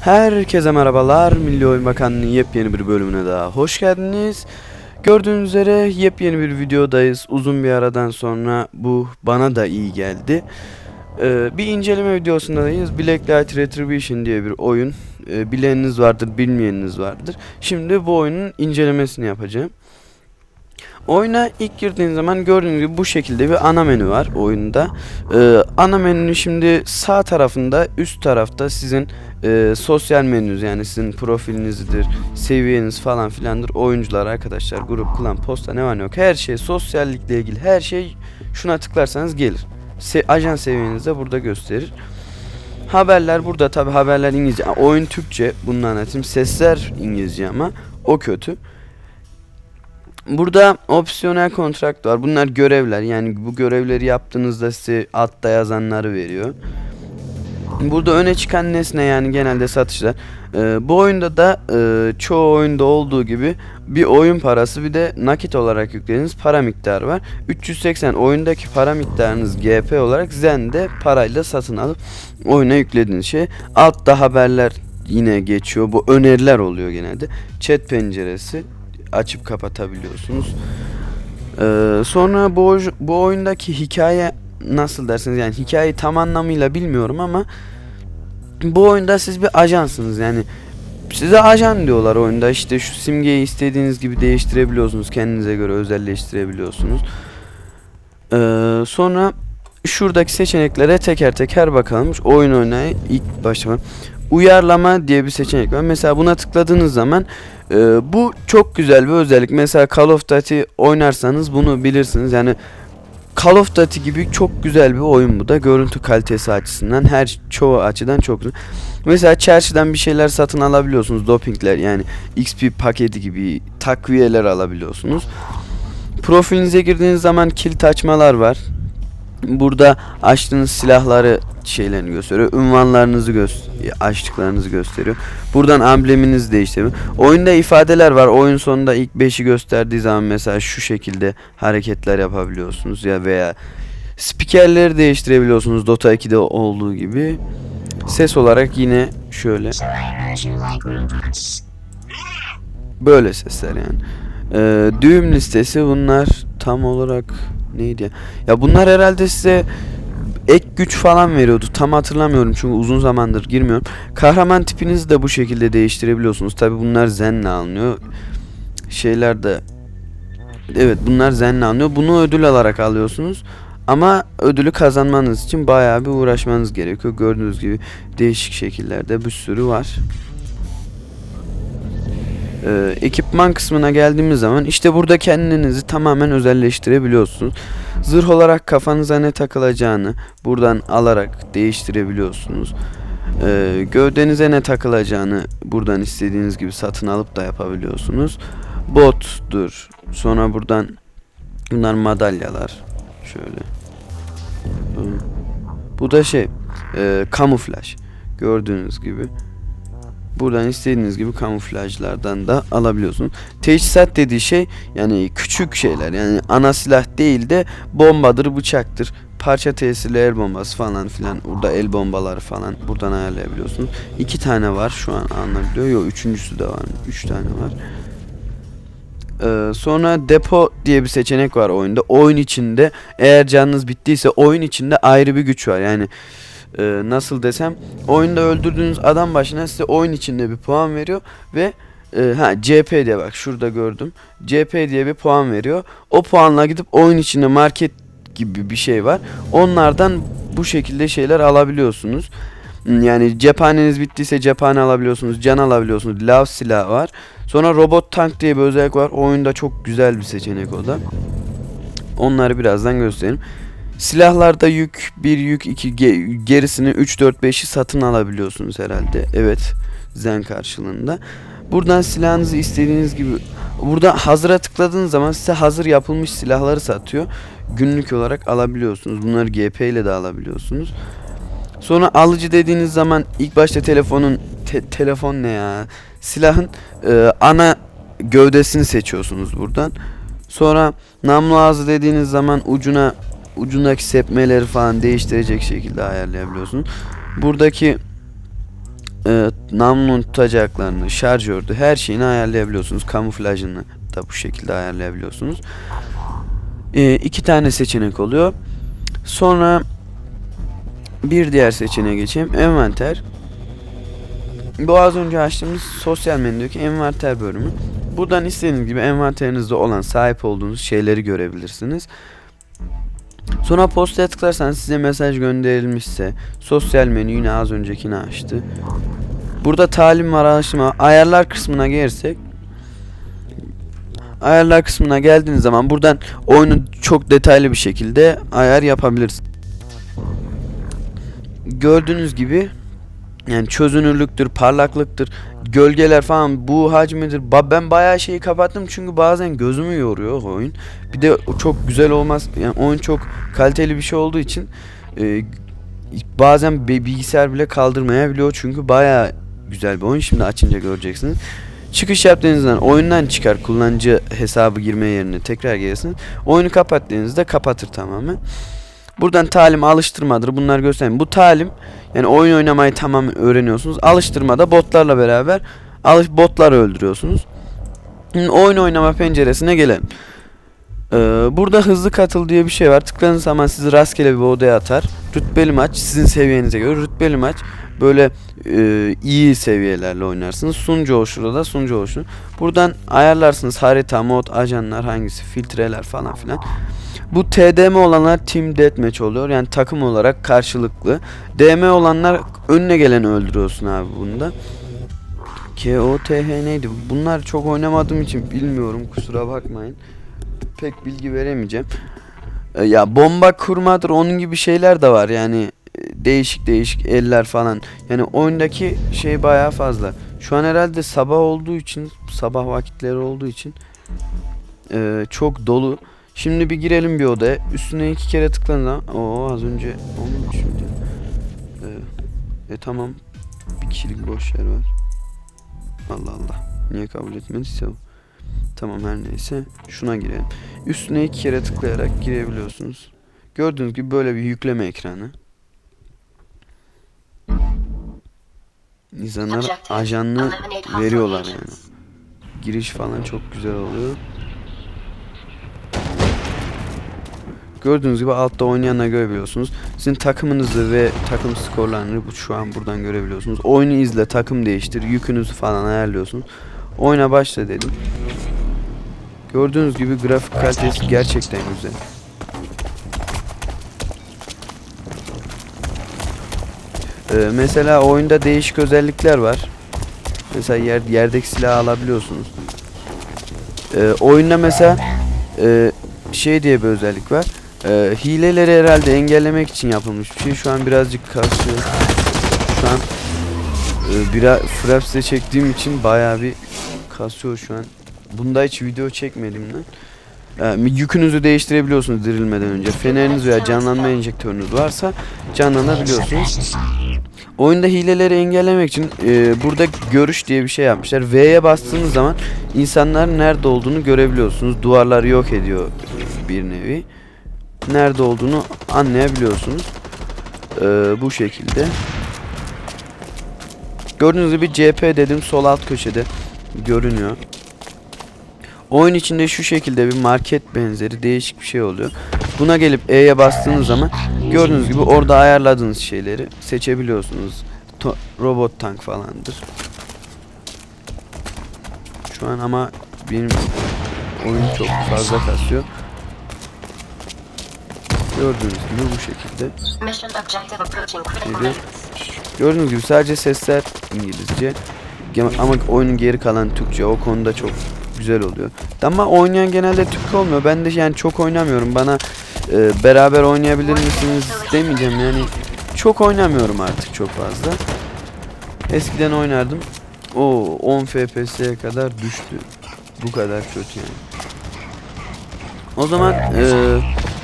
Herkese merhabalar. Milli Oyun Bakanlığı'nın yepyeni bir bölümüne daha hoş geldiniz. Gördüğünüz üzere yepyeni bir videodayız. Uzun bir aradan sonra bu bana da iyi geldi. Ee, bir inceleme videosundayız. Blacklight Retribution diye bir oyun. Ee, bileniniz vardır, bilmeyeniniz vardır. Şimdi bu oyunun incelemesini yapacağım. Oyuna ilk girdiğiniz zaman gördüğünüz gibi bu şekilde bir ana menü var oyunda. Ee, ana menünün şimdi sağ tarafında üst tarafta sizin e, sosyal menünüz yani sizin profilinizdir, seviyeniz falan filandır, oyuncular, arkadaşlar, grup, klan, posta ne var ne yok her şey sosyallikle ilgili her şey şuna tıklarsanız gelir. Se ajan seviyenizi de burada gösterir. Haberler burada tabi haberler İngilizce. Oyun Türkçe bunu anlatayım. Sesler İngilizce ama o kötü. Burada opsiyonel kontrakt var. Bunlar görevler. Yani bu görevleri yaptığınızda size altta yazanları veriyor. Burada öne çıkan nesne yani genelde satışlar. Ee, bu oyunda da e, çoğu oyunda olduğu gibi bir oyun parası bir de nakit olarak yüklediğiniz para miktarı var. 380 oyundaki para miktarınız GP olarak Zen'de parayla satın alıp oyuna yüklediğiniz şey. Altta haberler yine geçiyor. Bu öneriler oluyor genelde. Chat penceresi açıp kapatabiliyorsunuz. Ee, sonra bu bu oyundaki hikaye nasıl dersiniz yani hikayeyi tam anlamıyla bilmiyorum ama bu oyunda siz bir ajansınız yani size ajan diyorlar oyunda işte şu simgeyi istediğiniz gibi değiştirebiliyorsunuz kendinize göre özelleştirebiliyorsunuz. Ee, sonra şuradaki seçeneklere teker teker bakalım. Şu oyun oynayı ilk başlama. Uyarlama diye bir seçenek var. Mesela buna tıkladığınız zaman e, bu çok güzel bir özellik. Mesela Call of Duty oynarsanız bunu bilirsiniz. Yani Call of Duty gibi çok güzel bir oyun bu da. Görüntü kalitesi açısından her çoğu açıdan çok güzel. Mesela çarşıdan bir şeyler satın alabiliyorsunuz. Dopingler yani XP paketi gibi takviyeler alabiliyorsunuz. Profilinize girdiğiniz zaman kilit açmalar var. Burada açtığınız silahları şeylerini gösteriyor. Ünvanlarınızı gösteriyor. Açtıklarınızı gösteriyor. Buradan ambleminizi değiştiriyor. Oyunda ifadeler var. Oyun sonunda ilk 5'i gösterdiği zaman mesela şu şekilde hareketler yapabiliyorsunuz ya veya spikerleri değiştirebiliyorsunuz Dota 2'de olduğu gibi. Ses olarak yine şöyle böyle sesler yani. Ee, düğüm listesi bunlar tam olarak neydi ya? Ya bunlar herhalde size ek güç falan veriyordu. Tam hatırlamıyorum çünkü uzun zamandır girmiyorum. Kahraman tipinizi de bu şekilde değiştirebiliyorsunuz. Tabi bunlar zenle alınıyor. Şeyler de Evet bunlar zenle alınıyor. Bunu ödül alarak alıyorsunuz. Ama ödülü kazanmanız için bayağı bir uğraşmanız gerekiyor. Gördüğünüz gibi değişik şekillerde bir sürü var. Ee, ekipman kısmına geldiğimiz zaman işte burada kendinizi tamamen özelleştirebiliyorsunuz. Zırh olarak kafanıza ne takılacağını buradan alarak değiştirebiliyorsunuz. Ee, gövdenize ne takılacağını buradan istediğiniz gibi satın alıp da yapabiliyorsunuz. Bottur. Sonra buradan bunlar madalyalar. Şöyle. Bu da şey e, kamuflaj. Gördüğünüz gibi. Buradan istediğiniz gibi kamuflajlardan da alabiliyorsunuz. Teçhizat dediği şey yani küçük şeyler yani ana silah değil de bombadır, bıçaktır. Parça tesirli el bombası falan filan. Burada el bombaları falan buradan ayarlayabiliyorsunuz. İki tane var şu an anlayabiliyor. Yok üçüncüsü de var. Üç tane var. Ee, sonra depo diye bir seçenek var oyunda. Oyun içinde eğer canınız bittiyse oyun içinde ayrı bir güç var. Yani e, nasıl desem oyunda öldürdüğünüz adam başına size oyun içinde bir puan veriyor ve e, ha CP diye bak şurada gördüm. CP diye bir puan veriyor. O puanla gidip oyun içinde market gibi bir şey var. Onlardan bu şekilde şeyler alabiliyorsunuz. Hmm, Yani cephaneniz bittiyse cephane alabiliyorsunuz, can alabiliyorsunuz, lav silah var. Sonra robot tank diye bir özellik var. Oyunda çok güzel bir seçenek o da. Onları birazdan göstereyim. Silahlarda yük 1 yük 2 ge- gerisini 3 4 5'i satın alabiliyorsunuz herhalde. Evet. Zen karşılığında. Buradan silahınızı istediğiniz gibi burada hazıra tıkladığınız zaman size hazır yapılmış silahları satıyor. Günlük olarak alabiliyorsunuz. Bunları GP ile de alabiliyorsunuz. Sonra alıcı dediğiniz zaman ilk başta telefonun te- telefon ne ya? Silahın e, ana gövdesini seçiyorsunuz buradan. Sonra namlu ağzı dediğiniz zaman ucuna ucundaki sepmeleri falan değiştirecek şekilde ayarlayabiliyorsunuz. Buradaki e, namlunun tutacaklarını, şarjördü, her şeyini ayarlayabiliyorsunuz. Kamuflajını da bu şekilde ayarlayabiliyorsunuz. E, iki tane seçenek oluyor. Sonra bir diğer seçeneğe geçeyim. Envanter. Bu az önce açtığımız sosyal menüdeki envanter bölümü. Buradan istediğiniz gibi envanterinizde olan sahip olduğunuz şeyleri görebilirsiniz. Sonra postaya tıklarsanız size mesaj gönderilmişse sosyal menü az öncekini açtı. Burada talim var araştırma ayarlar kısmına gelirsek ayarlar kısmına geldiğiniz zaman buradan oyunu çok detaylı bir şekilde ayar yapabilirsiniz. Gördüğünüz gibi yani çözünürlüktür, parlaklıktır, gölgeler falan bu hacmidir. Ben bayağı şeyi kapattım çünkü bazen gözümü yoruyor oyun. Bir de çok güzel olmaz. Yani oyun çok kaliteli bir şey olduğu için e, bazen bi- bilgisayar bile kaldırmayabiliyor çünkü bayağı güzel bir oyun. Şimdi açınca göreceksiniz. Çıkış yaptığınızdan oyundan çıkar kullanıcı hesabı girme yerine tekrar gelirsiniz. Oyunu kapattığınızda kapatır tamamen. Buradan talim alıştırmadır bunlar göstereyim. Bu talim yani oyun oynamayı tamamen öğreniyorsunuz. Alıştırmada botlarla beraber alış botları öldürüyorsunuz. Şimdi oyun oynama penceresine gelelim. Ee, burada hızlı katıl diye bir şey var. Tıkladığınız zaman sizi rastgele bir odaya atar. Rütbeli maç sizin seviyenize göre rütbeli maç böyle e, iyi seviyelerle oynarsınız. Sunucu oluşuru da sunucu oluşuru. Buradan ayarlarsınız harita, mod, ajanlar hangisi, filtreler falan filan. Bu TDM olanlar Team Deathmatch oluyor. Yani takım olarak karşılıklı. DM olanlar önüne geleni öldürüyorsun abi bunda. KOTH neydi? Bunlar çok oynamadığım için bilmiyorum kusura bakmayın. Pek bilgi veremeyeceğim. E, ya bomba kurmadır onun gibi şeyler de var yani e, değişik değişik eller falan. Yani oyundaki şey bayağı fazla. Şu an herhalde sabah olduğu için sabah vakitleri olduğu için e, çok dolu. Şimdi bir girelim bir odaya. Üstüne iki kere tıklanın. Oo az önce olmuş şimdi. Ee, e tamam. Bir kişilik boş yer var. Allah Allah. Niye kabul etmediyse o. Tamam her neyse. Şuna girelim. Üstüne iki kere tıklayarak girebiliyorsunuz. Gördüğünüz gibi böyle bir yükleme ekranı. İnsanlar ajanlı veriyorlar yani. Giriş falan çok güzel oluyor. Gördüğünüz gibi altta oynayanları görebiliyorsunuz. Sizin takımınızı ve takım skorlarını bu şu an buradan görebiliyorsunuz. Oyunu izle, takım değiştir, yükünüzü falan ayarlıyorsunuz. Oyuna başla dedim. Gördüğünüz gibi grafik kalitesi gerçekten güzel. Ee, mesela oyunda değişik özellikler var. Mesela yer, yerdeki silahı alabiliyorsunuz. Ee, oyunda mesela e, şey diye bir özellik var. Ee, hileleri herhalde engellemek için yapılmış bir şey. Şu an birazcık kasıyor. Şu an e, biraz Fraps'te çektiğim için bayağı bir kasıyor şu an. Bunda hiç video çekmedim lan. Ee, yükünüzü değiştirebiliyorsunuz dirilmeden önce. Feneriniz veya canlanma enjektörünüz varsa canlanabiliyorsunuz. Oyunda hileleri engellemek için e, burada görüş diye bir şey yapmışlar. V'ye bastığınız zaman insanların nerede olduğunu görebiliyorsunuz. Duvarları yok ediyor bir nevi. Nerede olduğunu anlayabiliyorsunuz. E, bu şekilde. Gördüğünüz gibi CP dedim sol alt köşede görünüyor. Oyun içinde şu şekilde bir market benzeri değişik bir şey oluyor. Buna gelip E'ye bastığınız zaman gördüğünüz gibi orada ayarladığınız şeyleri seçebiliyorsunuz. To- robot tank falandır. Şu an ama benim oyun çok fazla kasıyor. Gördüğünüz gibi bu şekilde. Minutes. Gördüğünüz gibi sadece sesler İngilizce. Ama oyunun geri kalan Türkçe. O konuda çok güzel oluyor. Ama oynayan genelde Türk olmuyor. Ben de yani çok oynamıyorum. Bana e, beraber oynayabilir misiniz demeyeceğim yani. Çok oynamıyorum artık çok fazla. Eskiden oynardım. O 10 FPS'ye kadar düştü. Bu kadar kötü yani. O zaman e,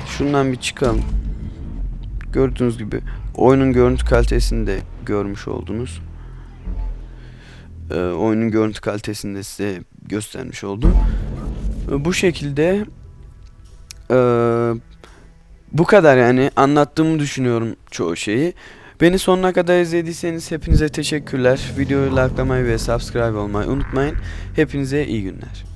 şundan bir çıkalım. Gördüğünüz gibi oyunun görüntü kalitesini de görmüş oldunuz. Ee, oyunun görüntü kalitesini de size göstermiş oldum. Ee, bu şekilde ee, bu kadar yani anlattığımı düşünüyorum çoğu şeyi. Beni sonuna kadar izlediyseniz hepinize teşekkürler. Videoyu likelamayı ve subscribe olmayı unutmayın. Hepinize iyi günler.